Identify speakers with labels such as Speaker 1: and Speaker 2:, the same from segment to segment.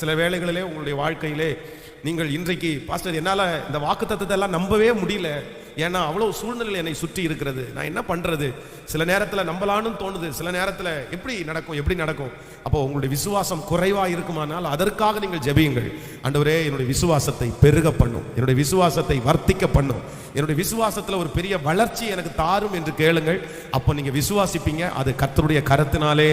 Speaker 1: சில வேளைகளிலே உங்களுடைய வாழ்க்கையிலே நீங்கள் இன்றைக்கு பாஸ்டர் என்னால் இந்த வாக்கு எல்லாம் நம்பவே முடியல. ஏன்னா அவ்வளோ சூழ்நிலை என்னை சுற்றி இருக்கிறது. நான் என்ன பண்ணுறது சில நேரத்தில் நம்பலான்னு தோணுது. சில நேரத்தில் எப்படி நடக்கும் எப்படி நடக்கும்? அப்போ உங்களுடைய விசுவாசம் குறைவாக இருக்குமானால் அதற்காக நீங்கள் ஜெபியுங்கள். அண்டவரே என்னுடைய விசுவாசத்தை பெருக பண்ணும். என்னுடைய விசுவாசத்தை வர்த்திக்க பண்ணும். என்னுடைய விசுவாசத்தில் ஒரு பெரிய வளர்ச்சி எனக்கு தாரும் என்று கேளுங்கள். அப்போ நீங்க விசுவாசிப்பீங்க. அது கர்த்தருடைய கரத்தினாலே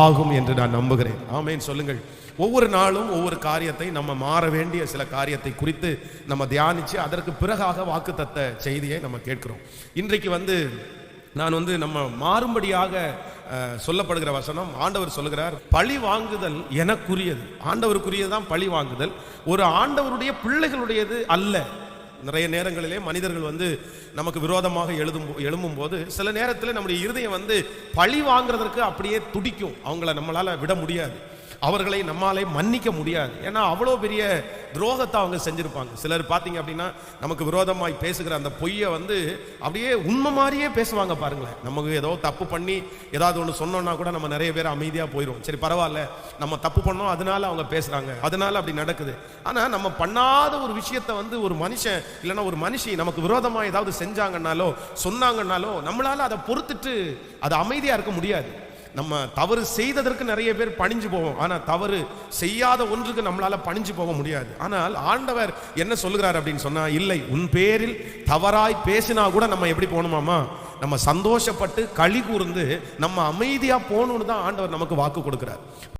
Speaker 1: ஆகும் என்று நான் நம்புகிறேன். ஆமேன்னு சொல்லுங்கள். ஒவ்வொரு நாளும் ஒவ்வொரு காரியத்தை நம்ம மாற வேண்டிய சில காரியத்தை குறித்து நம்ம தியானிச்சு அதற்கு பிறகாக வாக்குத்தத்த செய்தியை நம்ம கேட்கிறோம். இன்றைக்கு வந்து நான் வந்து நம்ம மாறும்படியாக சொல்லப்படுகிற வசனம் ஆண்டவர் சொல்லுகிறார் பழி வாங்குதல் எனக்குரியது. ஆண்டவருக்குரியது தான் பழி வாங்குதல். ஒரு ஆண்டவருடைய பிள்ளைகளுடையது அல்ல. நிறைய நேரங்களிலே மனிதர்கள் வந்து நமக்கு விரோதமாக எழுதும் எழும்பும் போது சில நேரத்தில் நம்முடைய இருதயம் வந்து பழி வாங்குறதற்கு அப்படியே துடிக்கும். அவங்கள நம்மளால் விட முடியாது. அவர்களை நம்மாலே மன்னிக்க முடியாது. ஏன்னா அவ்வளோ பெரிய துரோகத்தை அவங்க செஞ்சுருப்பாங்க. சிலர் பார்த்தீங்க அப்படின்னா நமக்கு விரோதமாய் பேசுகிற அந்த பொய்யை வந்து அப்படியே உண்மை மாதிரியே பேசுவாங்க பாருங்களேன். நமக்கு ஏதோ தப்பு பண்ணி ஏதாவது ஒன்று சொன்னோன்னா கூட நம்ம நிறைய பேர் அமைதியாக போயிடும் சரி பரவாயில்ல. நம்ம தப்பு பண்ணோம் அதனால அவங்க பேசுகிறாங்க அதனால அப்படி நடக்குது. ஆனால் நம்ம பண்ணாத ஒரு விஷயத்தை வந்து ஒரு மனுஷன் இல்லைன்னா ஒரு மனுஷி நமக்கு விரோதமாக ஏதாவது செஞ்சாங்கன்னாலோ சொன்னாங்கன்னாலோ நம்மளால் அதை பொறுத்துட்டு அதை அமைதியாக இருக்க முடியாது. நம்ம தவறு செய்ததற்கு நிறைய பேர் பணிஞ்சு போவோம். ஆனால் தவறு செய்யாத ஒன்றுக்கு நம்மளால பணிஞ்சு போக முடியாது. ஆனால் ஆண்டவர் என்ன சொல்லுகிறார் அப்படின்னு சொன்னால் இல்லை உன் பேரில் தவறாய் பேசினா கூட நம்ம எப்படி போகணுமாமா? நம்ம சந்தோஷப்பட்டு களி கூர்ந்து நம்ம அமைதியாக போகணுன்னு தான் ஆண்டவர் நமக்கு வாக்கு கொடுக்குறார்.